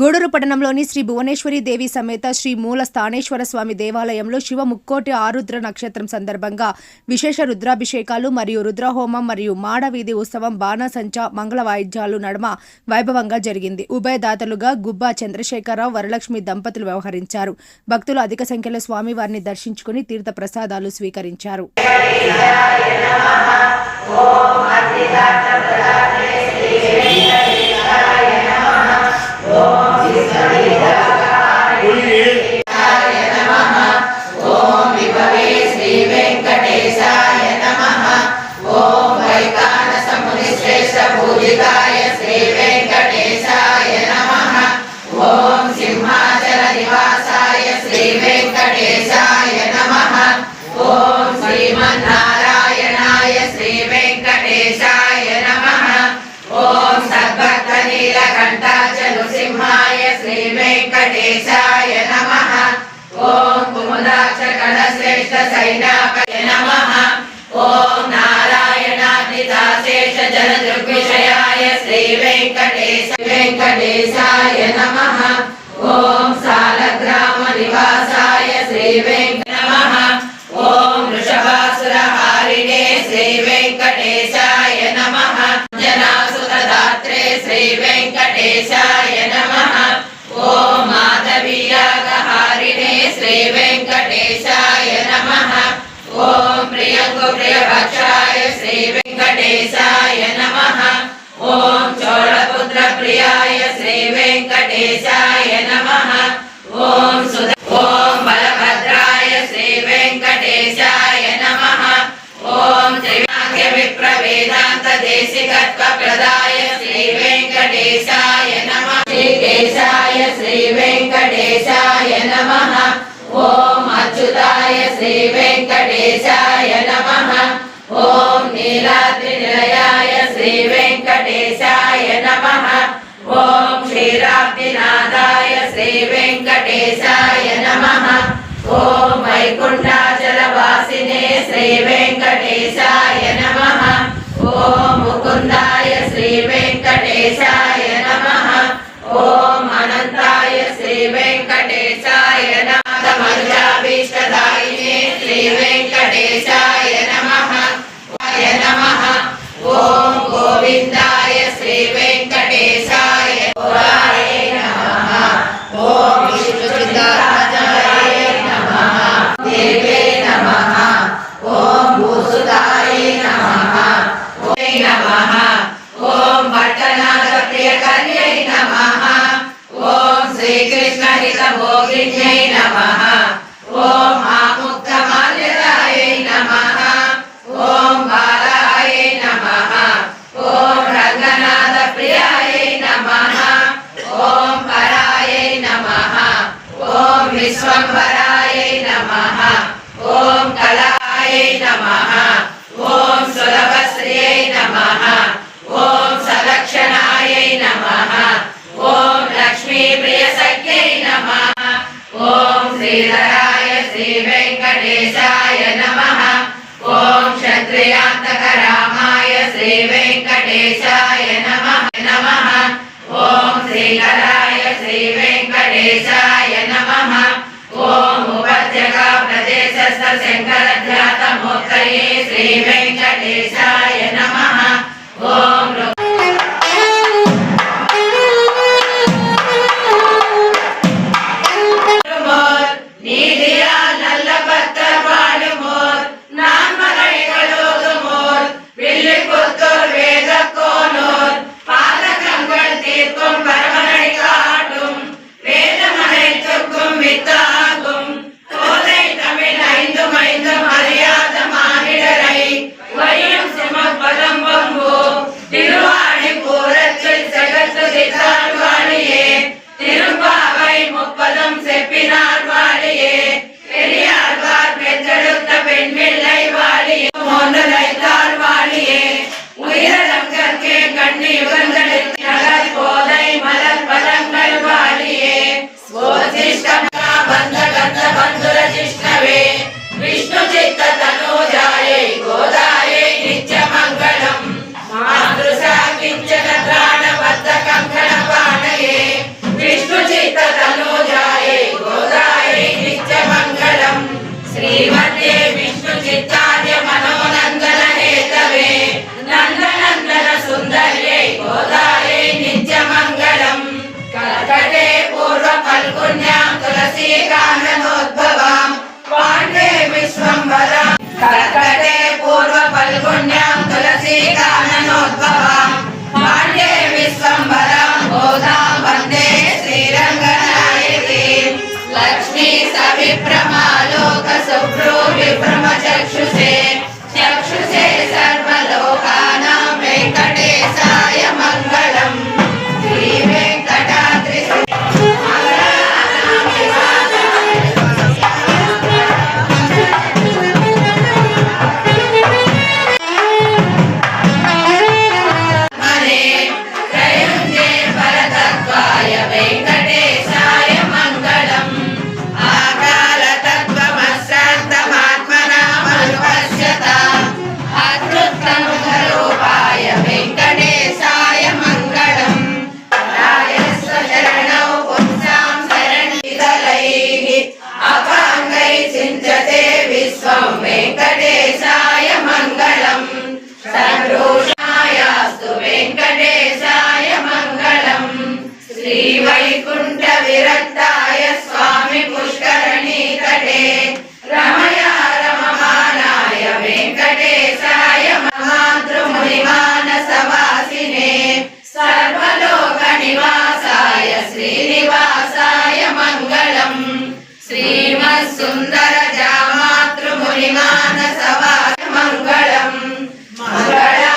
గూడూరు పట్టణంలోని శ్రీ భువనేశ్వరి దేవి సమేత శ్రీ మూల స్థానేశ్వర స్వామి దేవాలయంలో శివ ముక్కోటి ఆరుద్ర నక్షత్రం సందర్భంగా విశేష రుద్రాభిషేకాలు మరియు రుద్రహోమం మరియు మాడవీధి ఉత్సవం బాణసంచ మంగళ వాయిద్యాలు నడమ వైభవంగా జరిగింది. ఉభయదాతలుగా గుబ్బా చంద్రశేఖరరావు వరలక్ష్మి దంపతులు వ్యవహరించారు. భక్తులు అధిక సంఖ్యలో స్వామివారిని దర్శించుకుని తీర్థ ప్రసాదాలు స్వీకరించారు. Lord, గణశ్రేష్ఠ సైనాపయ నమః. ఓం నారాయణాదిదాశేష జన దృగ్విషయాయ శ్రీ వెంకటేశ వెంకటేశాయ నమః వెంకటేశాయ నమః. శ్రీకేశాయ శ్రీ వెంకటేశాయ నమ. ఓం అచ్యుతాయ శ్రీ వెంకటేశాయ నమ. ఓం నీలాద్రి నిలయాయ శ్రీ వెంకటేశాయ నమ. ఓం క్షీరాబ్దినాథాయ శ్రీ వెంకటేశాయ నమ. ఓం వైకుంఠాచల వాసినే శ్రీ వెంకటేశాయ నమ. ఓం ముకుందాయ వెంకటేశాయ నమః ఓం అనంతాయ శ్రీ వెంకటేశాయ నాథమర్యాభీష్టదాయినే ఓం శ్రీకృష్ణ హిత భోగిన్యై నమః. ఓం ఆముక్త మాల్యదాయై నమః. ఓం బాలాయ నమః. ఓం రంగనాథ ప్రియాయ నమః. ఓం పరాయ నమః. ఓం విశ్వంభరాయ నమః. ఓం శ్రీధరాయ శ్రీ వెంకటేశాయ నమ. ఓం క్షత్రియాంతక రామాయ శ్రీ వెంకటేశాయ నమ. నమ. ఓం శ్రీకరాయ శ్రీ వెంకటేశాయ నమ. ఓం ఉపత్యక ప్రదేశస్థ శంకర ధ్యాతమూర్తయే శ్రీ వెంకటేశాయ నమ. ఓం सुन्दर जामातृमुनिमानसवामङ्गलम् मङ्गलाशासनपरै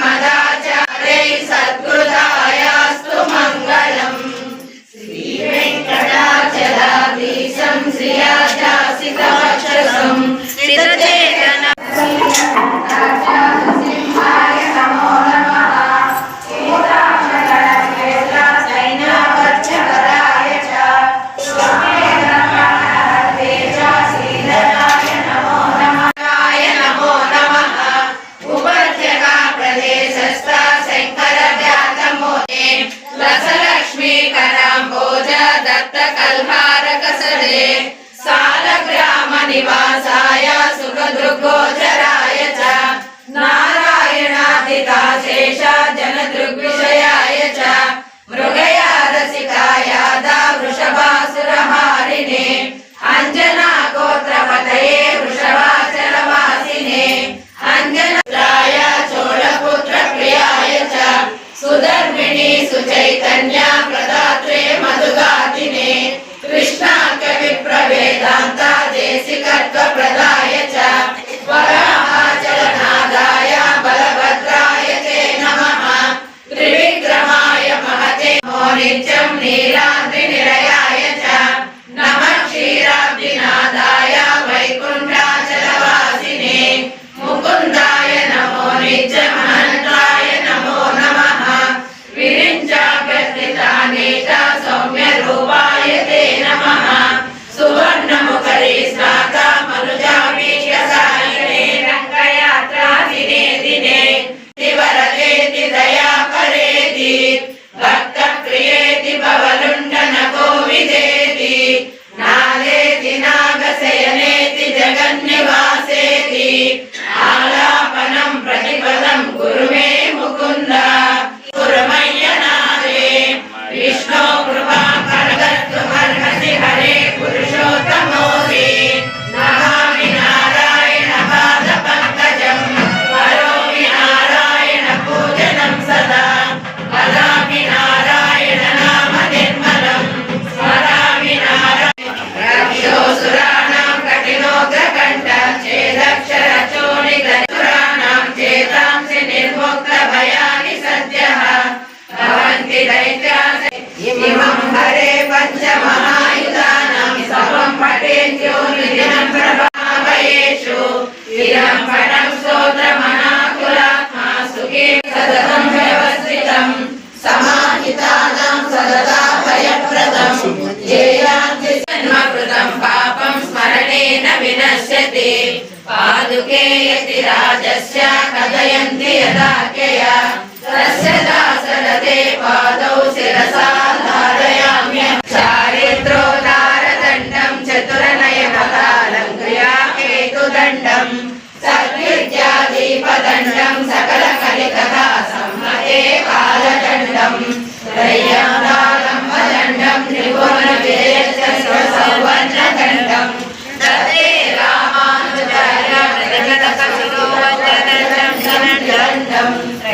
मदाचारै सद्गुदायास्तु मङ्गलम् श्रीवेङ्कटाचलाधीशम् श्रियाचासितवक्षसम् श्रितचेतन रक्तकल्हारकसदे सालग्रामनिवासाय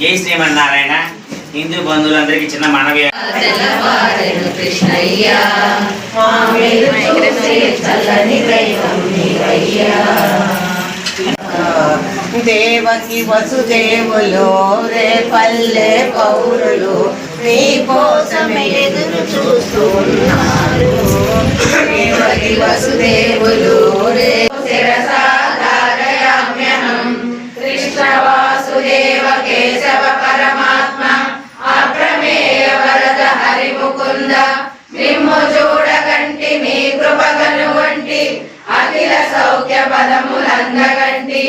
జై శ్రీమన్నారాయణ. హిందూ బంధువులందరికీ చిన్న మనవి. దేవకి వసుదేవులు రే పల్లె పౌరులు నీ కోసమే ఎదురు చూస్తూ ఉన్నారు దేవకి వసుదేవులు రే శిరసాధారయామ్యహం కేశవ పరమాత్మ అప్రమేయ వరద హరి ముకుంద మిమ్ము చూడగంటి మీ కృపగను వంటి అఖిల సౌఖ్య పదములందగంటి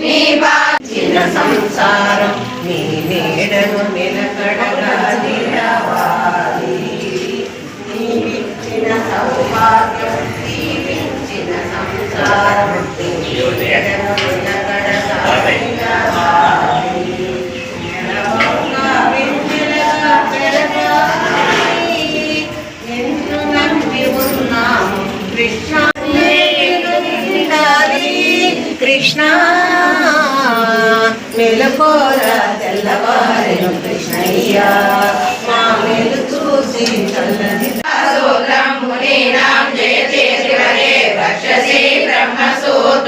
మీ బా చిన్న సంసారం మీ నీడను నిలకడగా నిలవాలి. నీవిచ్చిన సౌభాగ్యం నీవిచ్చిన సంసారం. మెలకోర తెల్లవారెను కృష్ణయ్య. మా మేలు చూసి చల్లని సూత్రం మునీనాం జయతే త్రివరే రక్షసి బ్రహ్మసూత్రం.